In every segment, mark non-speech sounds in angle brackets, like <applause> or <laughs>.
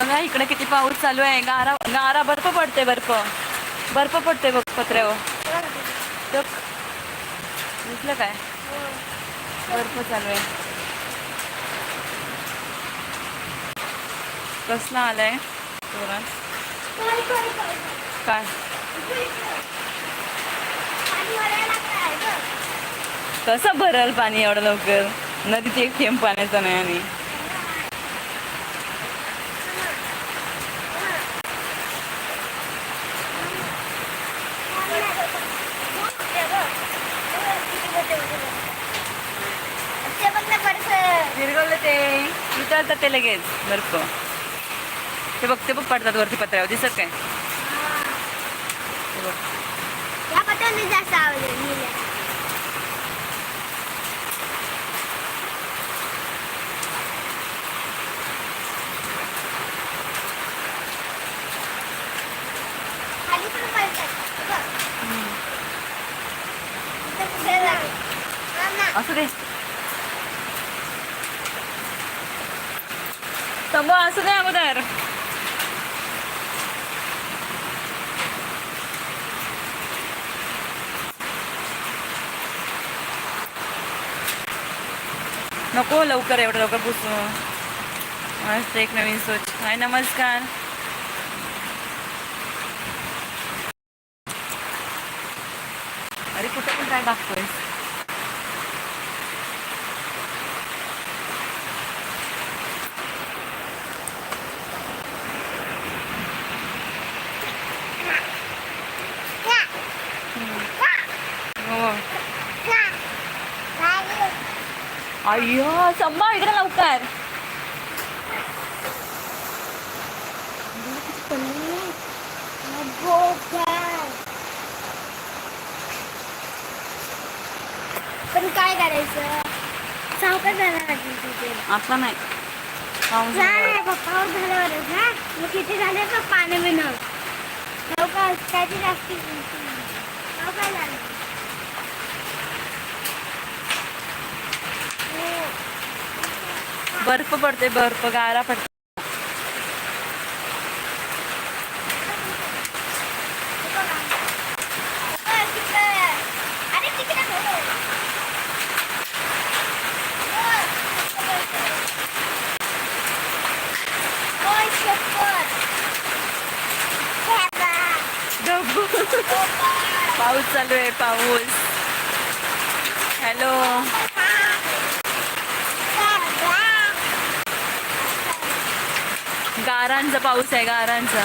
बघा इकडे किती पाऊस चालू आहे. गारा गारा बर्फ पडते बर्फ. बर्फ पडते बघ पत्र्यावर हो. दिसलं काय? बर्फ चालू आहे. कसला आलाय. जोरात. काय? कसं भरल पाणी एवढं लवकर? नदीत एक थेंब पाण्याचा नाही आणि विरगवलं ते लगेच. बर्फ ते बघ ते बघ पडतात वरती पत्र्यावर. दिसत काय? ते बघ या पत्राने जास्त आवडले खाली पण पडतात बघ. इथं कुठे लागेल? मामा, असू दे तंबू असू दे अगोदर नको लवकर एवढं लवकर पुसू. मस्त एक नवीन सोच हाय नमस्कार. अरे कुठं पण काय दाखतोय हो अय्यो सम्मा इकडे लवकर पण काय करायचं सावकाश जाणार लागेल तिथे आता नाही पाऊस जा पप्पावर झाल्यावरच मग किती झाले तर पाणी बिनव लवकर त्याची जास्ती लवकर झालं बर्फ पडते बर्फ गारा पडते. पाऊस चालू आहे पाऊस. हॅलो. गारांचा पाऊस आहे गारांचा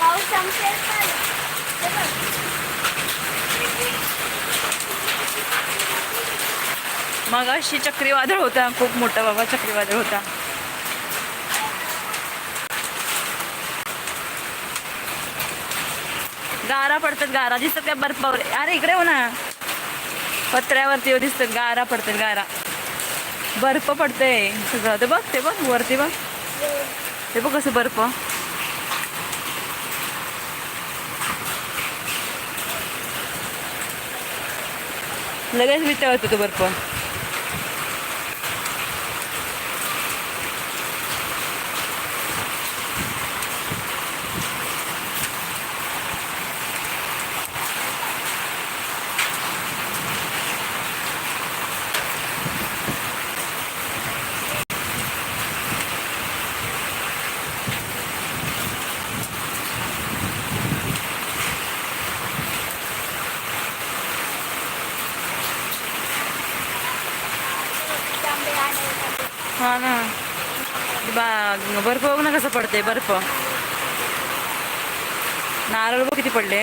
पाऊस संपेल चालेल. हे बघ. अशी चक्रीवादळ होता. खूप मोठा बाबा चक्रीवादळ होता. गारा पडतात गारा. दिसतात त्या बर्फावर. अरे इकडे हो ना. पत्र्यावरती हो दिसतात. गारा पडतात गारा. बर्फ पडते सगळं. ते बघ ते बघ वरती बघ. ते बघ कसं बर्फ. लगेच विचारतो तो बर्फ. हा ना. बा बर्फ बघ ना कसं पडते बर्फ. नारळ बघ किती पडले.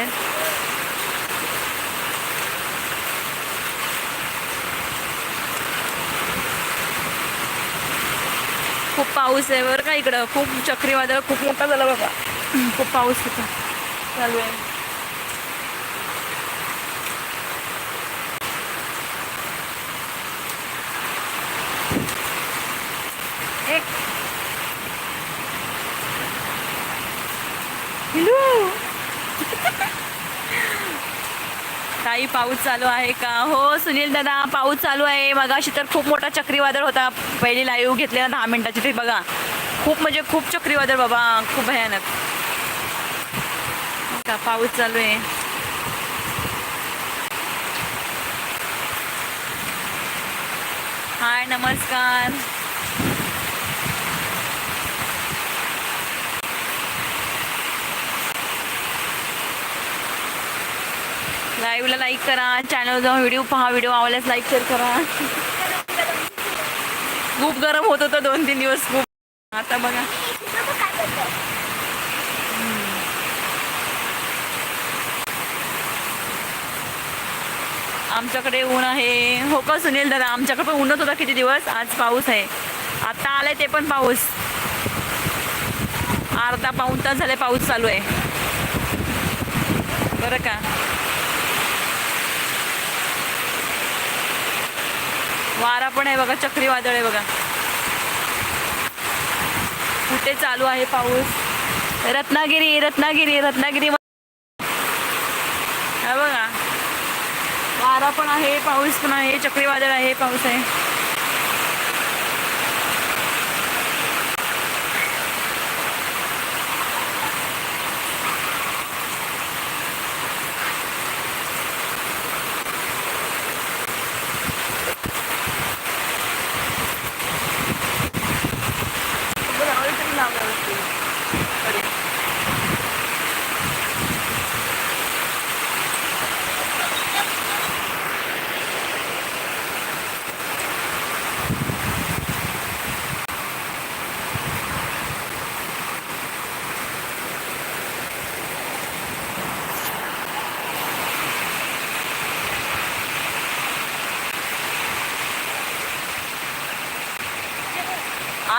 खूप पाऊस आहे बरं का इकडं. खूप चक्रीवादळ खूप मोठा झाला बाबा. खूप पाऊस होता. चालू आहे. एक हिलू काही पाऊस चालू आहे का? हो सुनील दादा पाऊस चालू आहे. मगाशी तर खूप मोठा चक्रीवादळ होता. पहिली लाईव्ह घेतलेला दहा मिनिटाची ते बघा. खूप म्हणजे खूप चक्रीवादळ बाबा. खूप भयानक. का पाऊस चालू आहे. हाय नमस्कार. लाईव्हला लाईक करा चॅनल जाऊन व्हिडिओ पहा व्हिडिओ आवडल्यास लाईक शेअर करा. खूप गरम होत होतं दोन तीन दिवस खूप. आता बघा. आमच्याकडे ऊन आहे. हो का सुनील दादा? आमच्याकडे पण ऊनच होता किती दिवस? आज पाऊस आहे. आता आलाय ते पण पाऊस. अर्धा पाऊन तास झाले पाऊस चालू आहे. बरं का? वारा पण आहे बघा चक्रीवादळ आहे बघा. कुठे चालू आहे पाऊस? रत्नागिरी रत्नागिरी रत्नागिरी बघा. वारा पण आहे पाऊस पण आहे चक्रीवादळ आहे पाऊस आहे.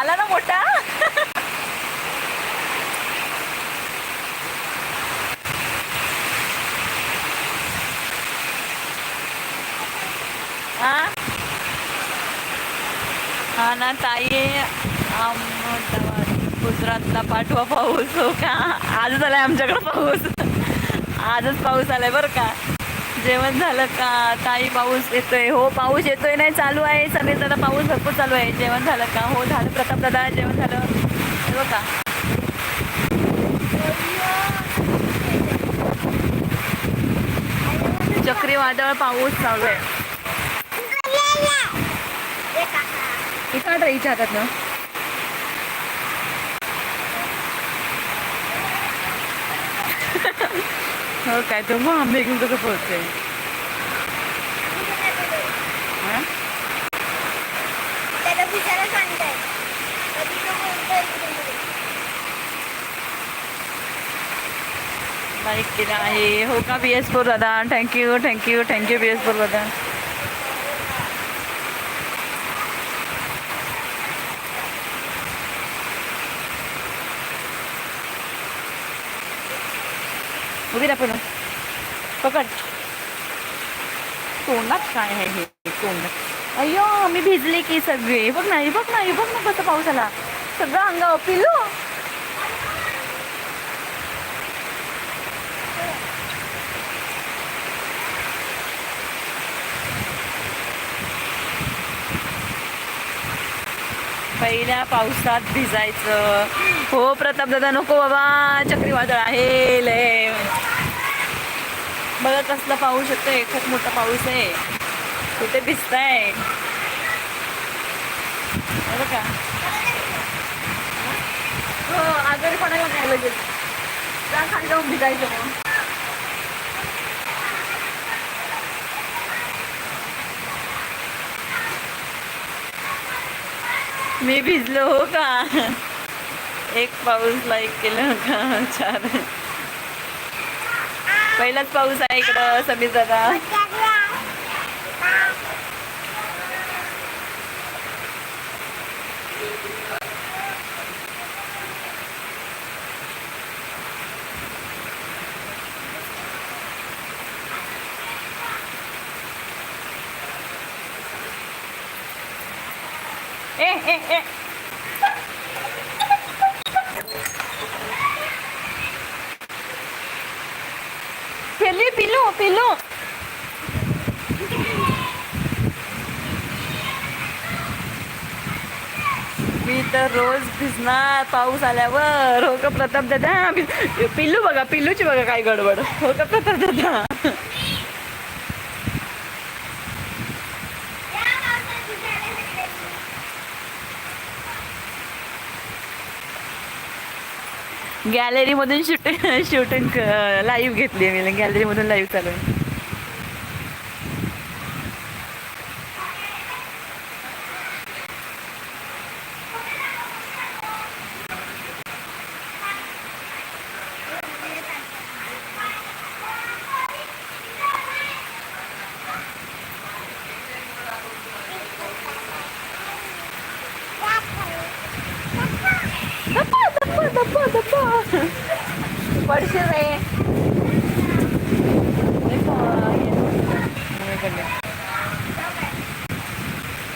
आला ना मोठा? हा? हा ना ताई. गुजरातला पाठवा पाऊस हो का? आजच आलाय आमच्याकडे पाऊस. आजच पाऊस आलाय बरं का? जेवण झालं का? ताई पाऊस येतोय. हो पाऊस येतोय नाही चालू आहे. समीर दादा पाऊस भरपूर चालू आहे. जेवण झालं का? हो झालं. प्रताप दादा जेवण झालं. हे बघा. चक्रीवादळ पाऊस चालू आहे. <laughs> इथं हातात ना? हो काय तर मग आंबे घेऊन कसं पोहोचते हा? त्याला लाईक आहे हो का बी एस फोर दादा thank you thank you thank you B S four दादा उभी दाखव पकड. तोंडात काय आहे हे? तोंडात अय्यो मी भिजले की सगळे. बघ ना हे बघ ना हे बघ ना कसं पाऊस आला. सगळं अंगावर पिलो पहिल्या पावसात भिजायचं. हो प्रताप दादा नको बाबा. चक्रीवादळ आहे. लय. बघा कसला पाऊस येतोय खूप मोठा पाऊस आहे. कुठे भिजताय बरं का? हो आजारी पडायला नाही म्हणजे? लगेच खाली जाऊन भिजायचं मग. मी भिजलो हो का? एक पाऊस लाईक केलं का? चार. Bailan pa usay ko sa Mindanao. Eh, eh, eh. तर रोज भिजणार पाऊस आल्यावर. हो का प्रताप दादा? पिल्लू बघा पिल्लूची बघा काय गडबड. हो का प्रताप दादा? गॅलरीमधून शूटिंग शूटिंग लाईव्ह घेतली मी. गॅलरीमधून लाईव्ह चालू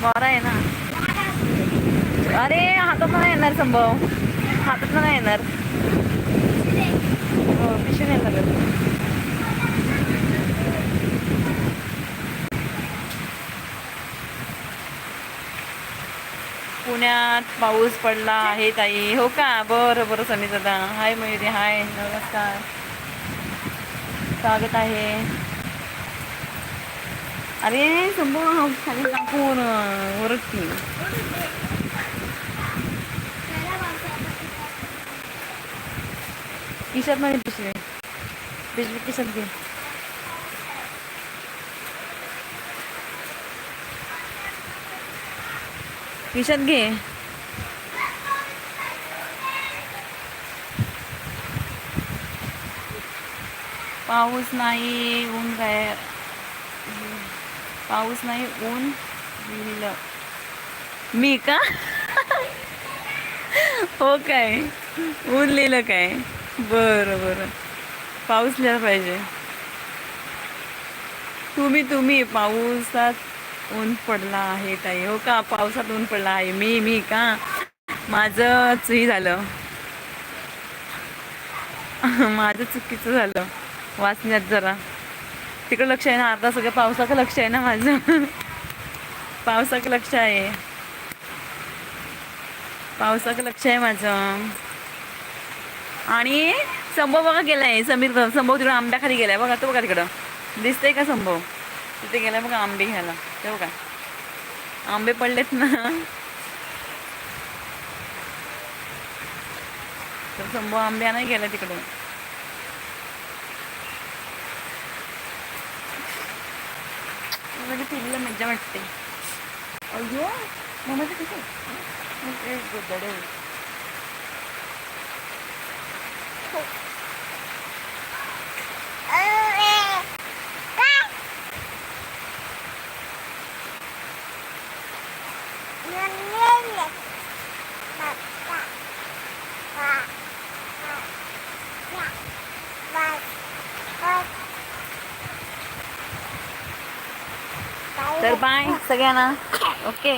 वारा आहे ना. अरे हातात नाही येणार संभव. हातात नाही येणार. हो पिशवी नाही पुण्यात पाऊस पडला आहे ताई. हो का? बरं बरं सनी दादा. हाय मयुरी हाय नमस्कार. स्वागत आहे. अरे संपूर्ण खाली टाकून ओरडती? किशात नाही पिशवी पिशवी किशात घे. किशात घे. पाऊस नाही ऊन काय? पाऊस नाही ऊन लिहिलं. मी का? हो काय? ऊन लिहिलं काय? बरं बरं. पाऊस लिहायला पाहिजे. तुम्ही तुम्ही पावसात ऊन पडला आहे ताई. हो का? पावसात ऊन पडला आहे. मी मी का? माझं चुई झालं. माझं चुकीचं झालं. वाचण्यात जरा. तिकडं लक्ष आहे ना? अर्धा सगळं पावसाचं लक्ष आहे ना माझं? पावसाचं लक्ष आहे. पावसाचं लक्ष आहे माझं. आणि संभव बघा गेलाय समीर संभव तिकडं आंब्याखाली गेलाय. बघा तो बघा तिकडं. दिसतंय का संभव? तिथे गेलाय बघा आंबे घ्यायला. ते बघा. आंबे पडलेत ना. तर संभव आंबे नाही गेला तिकडं. म्हणजे पिल्लं मज्जा वाटते. अय्यो मम्माचं किती गोदडे तर सगळ्यांना. ओके